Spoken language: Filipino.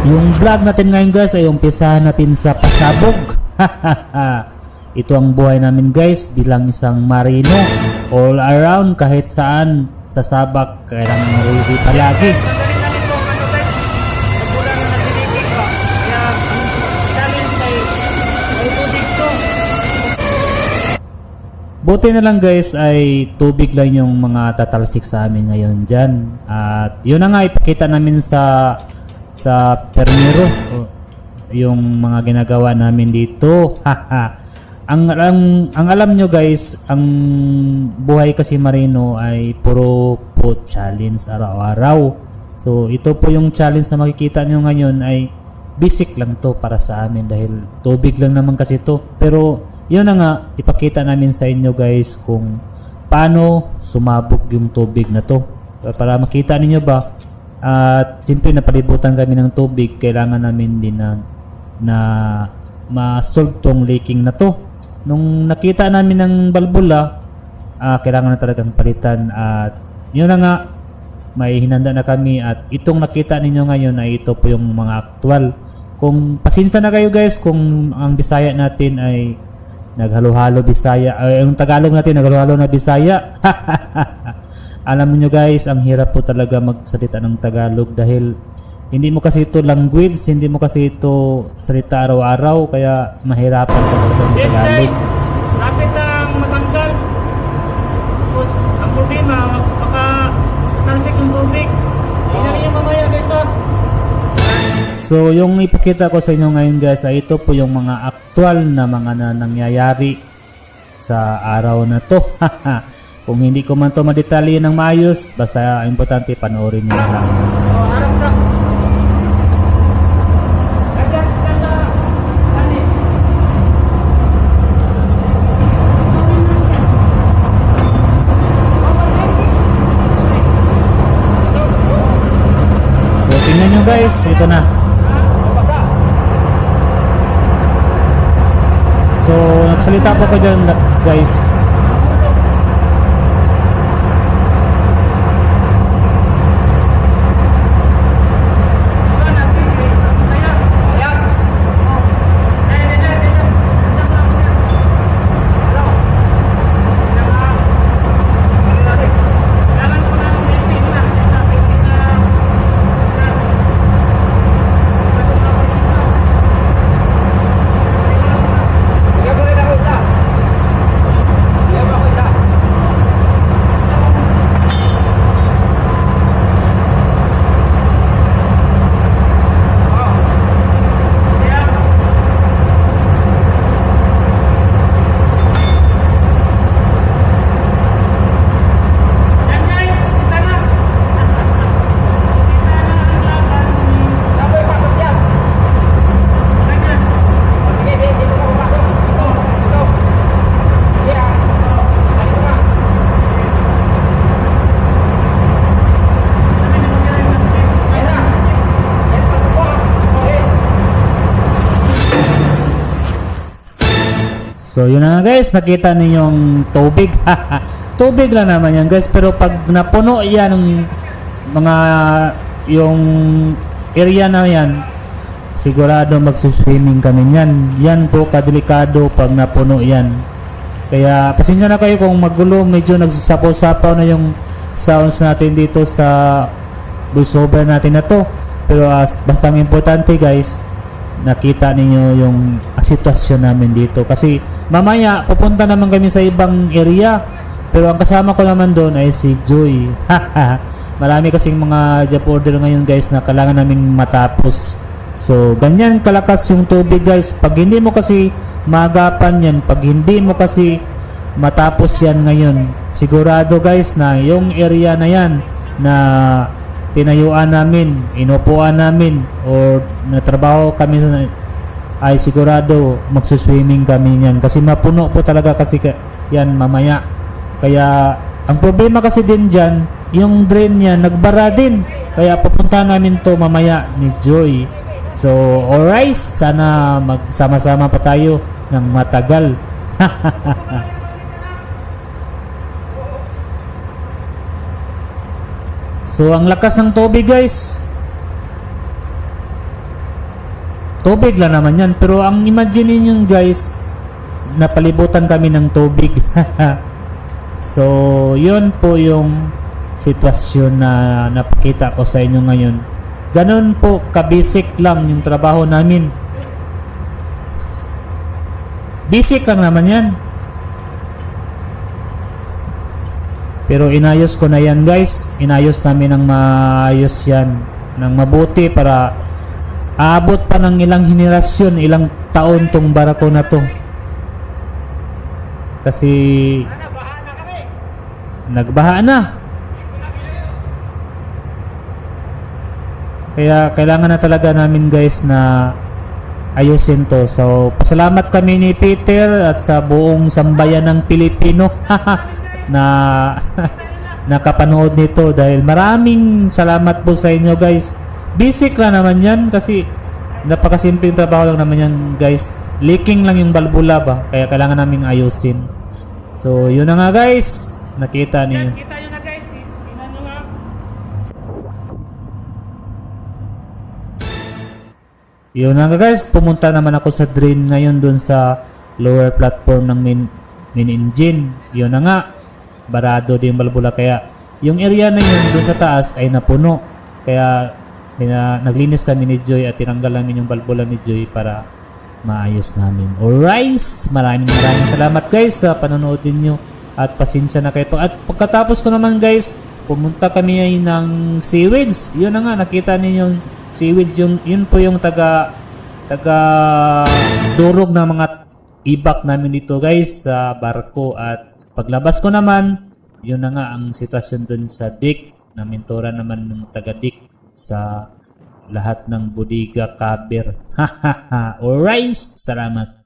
Yung vlog natin ngayon guys ay umpisahan natin sa pasabog. Ito ang buhay namin guys bilang isang marino. All around kahit saan sa sabak kailangan ready palagi. Buti na lang guys ay tubig lang yung mga tatalsik sa amin ngayon dyan. At yun na nga ipakita namin sa sa permiro yung mga ginagawa namin dito. Ang, ang, ang alam nyo guys, ang buhay kasi marino ay puro po challenge araw-araw. So ito po yung challenge na makikita nyo ngayon ay basic lang to para sa amin dahil tubig lang naman kasi to. Pero yun na nga, ipakita namin sa inyo guys kung paano sumabog yung tubig na to. Para makita ninyo ba, at simple napalibutan kami ng tubig, kailangan namin din na, na ma-solve tong leaking na to. Nung nakita namin ng balbula, ah, kailangan na talagang palitan at yun na nga, may hinanda na kami at itong nakita ninyo ngayon ay ito po yung mga aktual. Kung pasinsa na kayo guys kung ang Bisaya natin ay naghalo-halo Bisaya, ay yung Tagalog natin naghalo-halo na Bisaya. Alam niyo guys, ang hirap po talaga magsalita ng Tagalog dahil hindi mo kasi ito language, hindi mo kasi ito salita araw-araw kaya mahirapan ka talaga ng Tagalog. lapit ang matanggal. Tapos, ang problema, baka talsik yung tubig. Tingnan niyo mamaya guys ha. So, yung ipakita ko sa inyo ngayon guys, ay ito po yung mga aktual na mga na nangyayari sa araw na to. Kung hindi ko man to madetalye ng maayos, basta importante panoorin nyo lang. So, tingnan nyo guys, ito na. So, nagsalita po ko dyan guys. Yan guys, isa na. Isa na ang laban. Ganyan. So yun na nga guys, nakita niyo yung tubig. tubig lang naman yan guys, pero pag napuno yan ng mga yung area na yan, sigurado magsuswimming kami yan. Yan po kadelikado pag napuno yan. Kaya pasensya na kayo kung magulo, medyo nagsasapaw-sapaw na yung sounds natin dito sa voiceover natin na to. Pero as basta importante guys, nakita ninyo yung ah, sitwasyon namin dito. Kasi mamaya pupunta naman kami sa ibang area. Pero ang kasama ko naman doon ay si Joy. Marami kasing mga job order ngayon guys na kailangan naming matapos. So, ganyan kalakas yung tubig guys. Pag hindi mo kasi maagapan yan, pag hindi mo kasi matapos yan ngayon, sigurado guys na yung area na yan na tinayuan namin, inupuan namin, or natrabaho kami ay sigurado magsuswimming kami niyan. Kasi mapuno po talaga kasi ka- yan mamaya. Kaya ang problema kasi din dyan yung drain niya nagbara din. Kaya pupunta namin to mamaya ni Joy. So alright sana magsama-sama pa tayo ng matagal. So ang lakas ng tubig guys. Tubig lang naman yan. Pero ang imagine niyo guys, napalibutan kami ng tubig. so, yun po yung sitwasyon na napakita ko sa inyo ngayon. Ganon po kabasic lang yung trabaho namin. Basic lang naman yan. Pero inayos ko na yan guys. Inayos namin ng maayos yan. Ng mabuti para aabot pa ng ilang henerasyon, ilang taon tong barako na to. Kasi nagbaha na. Kaya kailangan na talaga namin guys na ayusin to. So, pasalamat kami ni Peter at sa buong sambayan ng Pilipino na nakapanood nito dahil maraming salamat po sa inyo guys. Basic lang naman yan kasi napakasimpleng trabaho lang naman yan guys. Leaking lang yung balbula ba kaya kailangan naming ayusin. So, yun na nga guys. Nakita Guys, niyo. kita nyo na guys. Tingnan nyo nga. Yun na nga guys, pumunta naman ako sa drain ngayon dun sa lower platform ng main, main engine. Yun na nga, barado din yung balbula kaya yung area na yun dun sa taas ay napuno. Kaya pina, naglinis kami ni Joy at tinanggal namin yung balbula ni Joy para maayos namin. Alright, maraming maraming salamat guys sa panonood ninyo at pasensya na kayo. At pagkatapos ko naman guys, pumunta kami ay ng seaweeds. Yun na nga, nakita ninyo yung seaweeds. Yung, yun po yung taga taga durog na mga ibak namin dito guys sa barko at paglabas ko naman yun na nga ang sitwasyon dun sa deck na mentora naman ng taga deck sa lahat ng bodega cover. Alright, salamat.